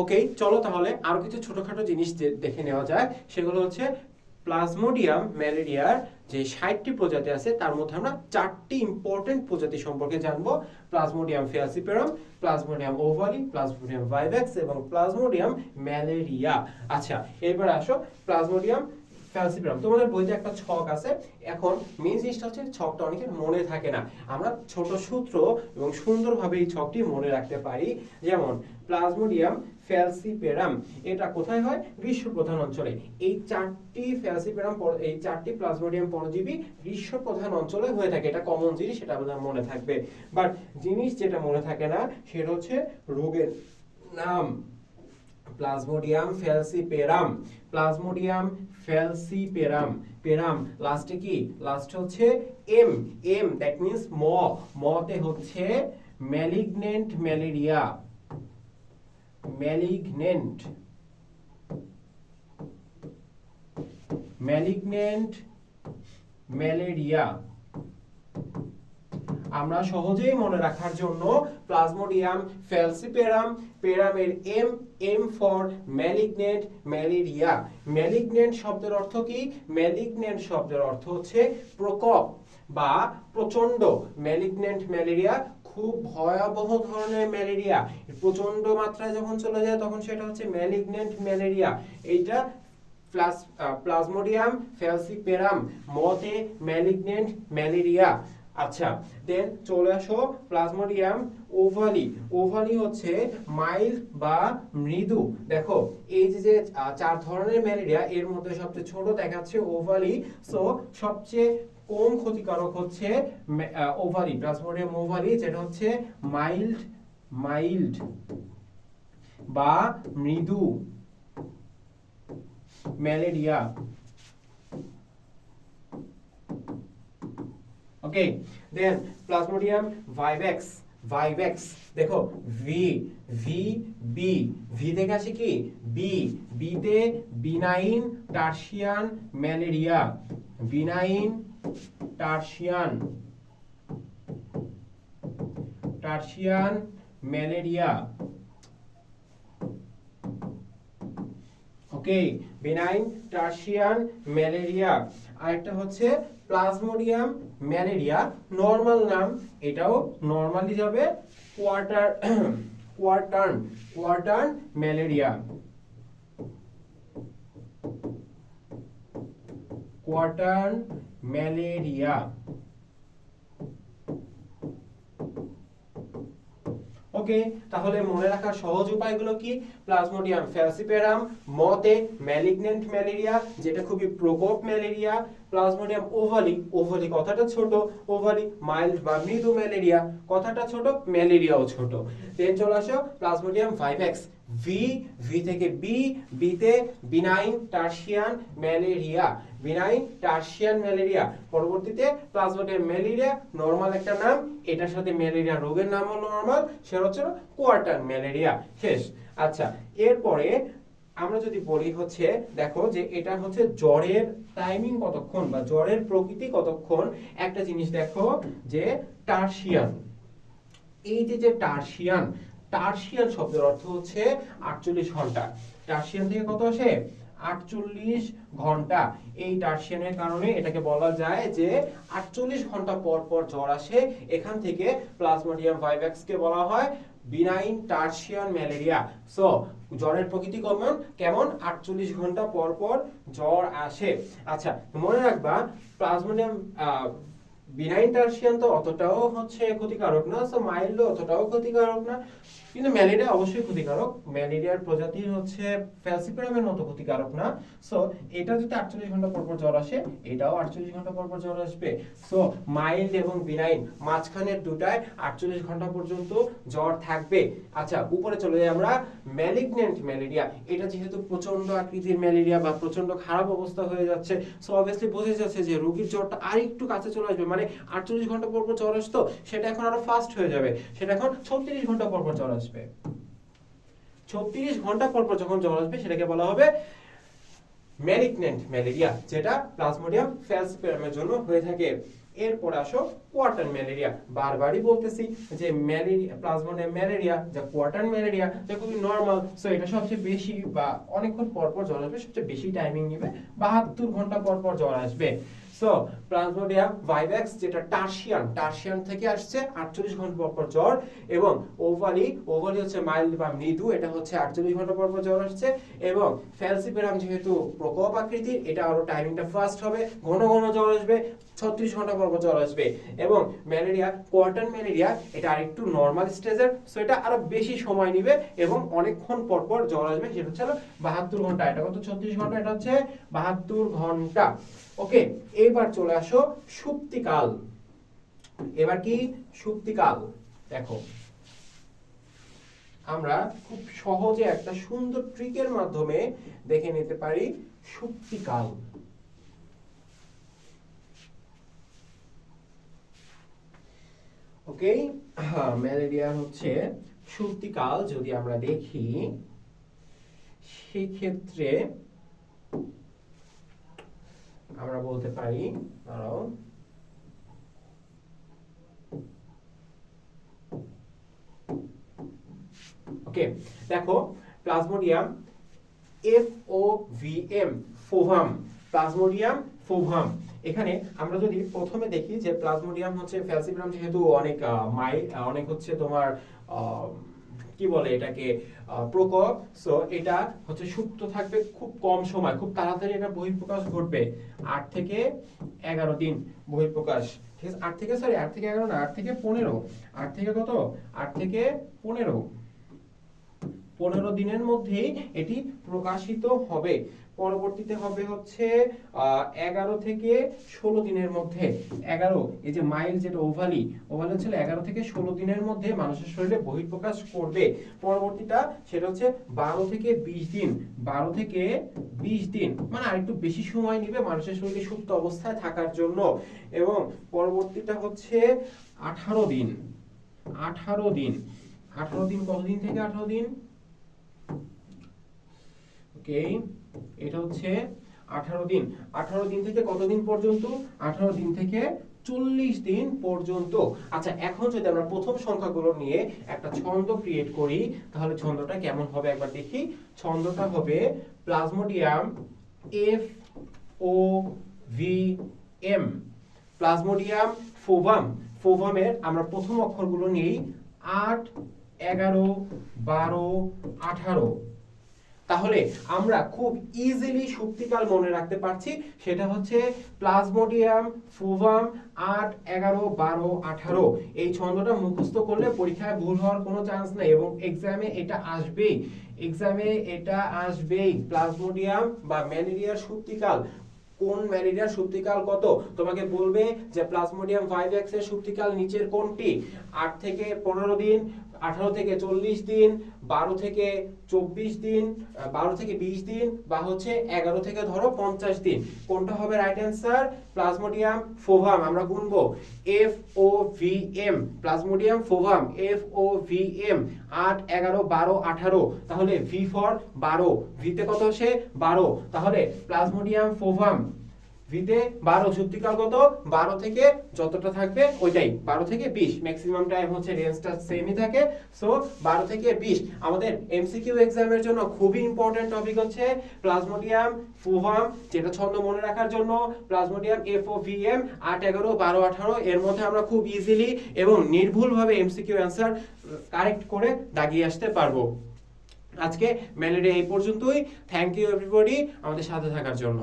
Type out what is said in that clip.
ওকে, চলো তাহলে আরও কিছু ছোটখাটো জিনিস দেখে নেওয়া যায় সেগুলো হচ্ছে প্লাজমোডিয়াম ম্যালেরিয়ার যে ষাটটি প্রজাতি আছে, তার মধ্যে আমরা চারটি ইম্পর্টেন্ট প্রজাতি সম্পর্কে জানব। Plasmodium falciparum plasmodium ovale, plasmodium vivax এবং প্লাজমোডিয়াম ম্যালেরিয়া। আচ্ছা এবার আসো, প্লাজমোডিয়াম ফ্যালসিপিরাম তোমাদের বইতে একটা ছক আছে। এখন মেন জিনিসটা হচ্ছে ছকটা অনেকের মনে থাকে না। আমরা ছোট সূত্র এবং সুন্দরভাবে এই ছকটি মনে রাখতে পারি। যেমন, প্লাজমোডিয়াম ফ্যালসিপেরাম। এটা কোথায় হয়? গ্রীষ্ম প্রধান অঞ্চলে। এই চারটি ফ্যালসিপেরাম পর- এই চারটি প্লাজমোডিয়াম পরজীবী গ্রীষ্ম প্রধান অঞ্চলে হয়ে থাকে। এটা কমন জিনিস, সেটা আমাদের মনে থাকবে। বাট জিনিস যেটা মনে থাকে না, সেটা হচ্ছে রোগের নাম। প্লাজমোডিয়াম ফেলসিপেরাম প্লাজমোডিয়াম ফেলসিপেরাম পেরাম লাস্টে কি? লাস্ট হচ্ছে এম এম দ্যাট মিন্স ম। মতে হচ্ছে malignant malaria malignant malignant malaria আমরা সহজেই মনে রাখার জন্য plasmodium falciparum পেরামের M M for malignant malaria malignant শব্দের অর্থ কি? ম্যালিগনেন্ট শব্দের অর্থ হচ্ছে প্রকোপ বা প্রচণ্ড ম্যালিগনেন্ট ম্যালেরিয়া খুব ভয়াবহ ধরনের ম্যালেরিয়া। প্রচণ্ড মাত্রায় যখন চলে যায়, তখন সেটা হচ্ছে ম্যালিগনেন্ট ম্যালেরিয়া। এইটা প্লাস প্লাজমোডিয়াম ফেলসিপেরাম মতে ম্যালিগনেন্ট ম্যালেরিয়া। আচ্ছা দেন চলে আসো প্লাজমোডিয়াম ওভালি ওভালি হচ্ছে মাইল্ড বা মৃদু। দেখো, এই যে যে চার ধরনের ম্যালেরিয়া, এর মধ্যে সবচেয়ে ছোট দেখাচ্ছে ওভালি সো সবচেয়ে কম ক্ষতিকারক হচ্ছে ওভালি প্লাজমোডিয়াম ওভালি যেটা হচ্ছে মাইল্ড মাইল্ড বা মৃদু malaria okay then plasmodium vivax vivax দেখো ভি ভি বি ভি থেকে আসে কি? বি বিতে benign tertian malaria benign tertian tertian malaria. Okay benign tertian malaria. আরেকটা হচ্ছে প্লাজমোডিয়াম ম্যালেরিয়া নর্মাল নাম, এটাও নর্মালি যাবে quarter quartan quartan malaria. Quartan malaria okay তাহলে মনে রাখার সহজ উপায়গুলো কি? প্লাজমোডিয়াম ফ্যালসিপেরাম মতে ম্যালিগনেন্ট ম্যালেরিয়া যেটা খুবই প্রকোপ ম্যালেরিয়া প্লাজমোডিয়াম ওভালি ওভালি কথাটা ছোট, ওভালি মাইল্ড বা মৃদু ম্যালেরিয়া, কথাটা ছোট, ম্যালেরিয়াও ছোট। দেন চলে আসো প্লাজমোডিয়াম ভাইভেক্স ভি ভি থেকে বি বিতে benign tertian malaria benign tertian malaria. পরবর্তীতে প্লাজমোডিয়াম ম্যালেরিয়া নরমাল একটা নাম, এটার সাথে ম্যালেরিয়া রোগের নাম হলো নরমাল সেটা হচ্ছে কোয়ার্টার ম্যালেরিয়া। শেষ। আচ্ছা এরপরে আমরা যদি বলি হচ্ছে, দেখো যে এটা হচ্ছে জ্বরের টাইমিং কতক্ষণ বা জ্বরের প্রকৃতি কতক্ষণ? একটা জিনিস দেখো যে টার্সিয়ান, এই যে যে টার্সিয়ান টার্সিয়ান শব্দের অর্থ হচ্ছে আটচল্লিশ ঘণ্টা। টার্সিয়ান থেকে কত আসে? আটচল্লিশ ঘণ্টা। এই টার্সিয়ানের কারণে এটাকে বলা যায় যে আটচল্লিশ ঘণ্টা পর পর জ্বর আসে। এখান থেকে প্লাজমোডিয়াম ভাইভ্যাক্স কে বলা হয়। বিনাইন টার্সিয়ান ম্যালেরিয়া সো জ্বরের প্রকৃতি কমন কেমন? আটচল্লিশ ঘণ্টা পর পর জ্বর আসে। আচ্ছা মনে রাখবা প্লাজমোডিয়াম বিনাইন টার্সিয়ান তো অতটাও হচ্ছে ক্ষতিকারক না সো মাইল্ড অতটাও ক্ষতিকারক না। কিন্তু ম্যালেরিয়া অবশ্যই ক্ষতিকারক। ম্যালেরিয়ার প্রজাতি হচ্ছে ফ্যালসিপেরামের মতো ক্ষতিকারক না। সো এটা যদি আটচল্লিশ ঘণ্টা পর পর জ্বর আসে, এটাও আটচল্লিশ ঘণ্টা পর পর জ্বর আসবে। সো মাইল্ড এবং বিনাইন মাঝখানের দুটায় আটচল্লিশ ঘণ্টা পর্যন্ত জ্বর থাকবে। আচ্ছা উপরে চলে যাই আমরা। ম্যালিগনেন্ট ম্যালেরিয়া এটা যেহেতু প্রচণ্ড আকৃতির ম্যালেরিয়া বা প্রচণ্ড খারাপ অবস্থা হয়ে যাচ্ছে সো অবভিয়াসলি বোঝা যাচ্ছে যে রোগীর জ্বরটা আর একটু কাছে চলে আসবে। মানে আটচল্লিশ ঘণ্টা পর পর জ্বর আসতো, সেটা এখন আরও ফাস্ট হয়ে যাবে। সেটা এখন ছত্রিশ ঘণ্টা পর পর জ্বর আসবে। ছত্রিশ ঘণ্টা পর পর যখন জ্বর আসবে, সেটাকে বলা হবে ম্যালিগনেন্ট ম্যালেরিয়া যেটা প্লাজমোডিয়াম ফ্যালসিপেরামের জন্য হয়ে থাকে। এরপর আসো কোয়ার্টার ম্যালেরিয়া বারবারই বলতেছি যে ম্যালেরিয়া প্লাজমোডিয়াম ম্যালেরিয়া যা কোয়ার্টার ম্যালেরিয়া যা খুবই নর্মাল সো এটা সবচেয়ে বেশি বা অনেকক্ষণ পর পর জ্বর আসবে, সবচেয়ে বেশি টাইমিং নেবে। বাহাত্তর ঘণ্টা পর পর জ্বর আসবে। সো প্লাজমোডিয়াম ভাইভ্যাক্স যেটা টার্সিয়ান টার্সিয়ান থেকে আসছে আটচল্লিশ ঘণ্টা পর পর জ্বর এবং ওভালি ওভালি হচ্ছে মাইল্ড বা মৃদু, এটা হচ্ছে আটচল্লিশ ঘণ্টা পর পর জ্বর আসছে এবং ফ্যালসিপেরাম যেহেতু প্রকোপ আকৃতির, এটা আরও টাইমিংটা ফাস্ট হবে, ঘন ঘন জ্বর আসবে ছত্রিশ ঘণ্টা পর পর জ্বর আসবে। এবং ম্যালেরিয়া, কোয়ার্টার ম্যালেরিয়া, এটা আরেকটু নর্মাল স্টেজের সো এটা আরও বেশি সময় নিবে এবং অনেকক্ষণ পর পর জ্বর আসবে, সেটা হচ্ছে বাহাত্তর ঘণ্টা। এটা কত? ছত্রিশ ঘণ্টা, এটা হচ্ছে বাহাত্তর ঘণ্টা। ওকে এবার চলে আসো সুপ্তিকাল। এবার কি? সুপ্তিকাল। দেখো, আমরা খুব সহজে একটা সুন্দর ট্রিকের মাধ্যমে দেখে নিতে পারি সুপ্তিকাল। ওকে? ম্যালেরিয়া হচ্ছে সুপ্তিকাল যদি আমরা দেখি, সেক্ষেত্রে আমরা বলতে পারি, দাঁড়াও। ওকে, দেখো, plasmodium F O V M ফোভাম plasmodium ফোভাম। এখানে আমরা যদি প্রথমে দেখি যে প্লাজমোডিয়াম হচ্ছে ফ্যালসিগ্রাম যেহেতু অনেক মাই অনেক হচ্ছে তোমার কি বলে এটাকে প্রকোপ সো এটা হচ্ছে সুপ্ত থাকবে খুব কম সময়, খুব তাড়াতাড়ি এটা বহিঃপ্রকাশ ঘটবে। আট থেকে এগারো দিন বহিঃপ্রকাশ। ঠিক আছে? আট থেকে সরি আট থেকে এগারো না, আট থেকে পনেরো। আট থেকে কত? আট থেকে পনেরো। পনেরো দিনের মধ্যেই এটি প্রকাশিত হবে। পরবর্তীতে হবে হচ্ছে এগারো থেকে ষোলো দিনের মধ্যে। এগারো, এই যে মাইল যেটা ওভালি ওভালি হচ্ছে এগারো থেকে ষোলো দিনের মধ্যে মানুষের শরীরে বহিঃপ্রকাশ করবে। পরবর্তীটা সেটা হচ্ছে বারো থেকে বিশ দিন। বারো থেকে বিশ দিন মানে আরেকটু বেশি সময় নিবে মানুষের শরীরে সুপ্ত অবস্থায় থাকার জন্য। এবং পরবর্তীটা হচ্ছে আঠারো দিন। আঠারো দিন। আঠারো দিন কতদিন থেকে আঠারো দিন? ওকে এটা হচ্ছে আঠারো দিন। আঠারো দিন থেকে কতদিন পর্যন্ত? আঠারো দিন থেকে চল্লিশ দিন পর্যন্ত। আচ্ছা এখন যদি আমরা প্রথম সংখ্যাগুলো নিয়ে একটা ছন্দ ক্রিয়েট করি, তাহলে ছন্দটা কেমন হবে একবার দেখি। ছন্দটা হবে plasmodium F O V M. Plasmodium ফোভাম। ফোভামের আমরা প্রথম অক্ষরগুলো নিই আট, এগারো, বারো, আঠারো। তাহলে আমরা খুব ইজিলি শক্তিকাল মনে রাখতে পারছি। সেটা হচ্ছে প্লাজমোডিয়াম, ফুভাম, আট, এগারো, বারো, আঠারো। এই ছন্দটা মুখস্থ করলে পরীক্ষায় ভুল হওয়ার কোনো চান্স নেই এবং এক্সামে এটা আসবেই। এক্সামে এটা আসবেই। প্লাজমোডিয়াম বা ম্যালেরিয়ার শক্তিকাল কোন ম্যালেরিয়ার সুপ্তিকাল কত? তোমাকে বলবে যে প্লাজমোডিয়াম ভাইভ্যাক্স এর সুপ্তিকাল নিচের কোনটি? আট থেকে পনেরো দিন আঠারো থেকে চল্লিশ দিন, বারো থেকে চব্বিশ দিন বারো থেকে বিশ দিন, বা হচ্ছে এগারো থেকে ধরো পঞ্চাশ দিন। কোনটা হবে রাইট অ্যান্সার প্লাজমোডিয়াম ফোভাম, আমরা গুনবো। F O V M plasmodium ফোভাম F O V M আট, এগারো, বারো, আঠারো। তাহলে ভি ফর বারো ভিতে কত আসে? বারো। তাহলে প্লাজমোডিয়াম ফোভাম ভিতে বারো সত্যিকাল কত? বারো থেকে যতটা থাকবে, ওইটাই। বারো থেকে বিশ। ম্যাক্সিমাম টাইম হচ্ছে রেঞ্জটা সেমই থাকে। সো বারো থেকে বিশ। আমাদের এমসিকিউ এক্সামের জন্য খুবই ইম্পর্টেন্ট টপিক হচ্ছে প্লাজমোডিয়াম ফুভাম যেটা ছন্দ মনে রাখার জন্য। Plasmodium F O V M আট, এগারো, বারো, আঠারো। এর মধ্যে আমরা খুব ইজিলি এবং নির্ভুলভাবে এমসিকিউ অ্যান্সার কারেক্ট করে দাগিয়ে আসতে পারব। আজকে ম্যালেরিয়া এই পর্যন্তই। থ্যাংক ইউ এভরিবডি আমাদের সাথে থাকার জন্য।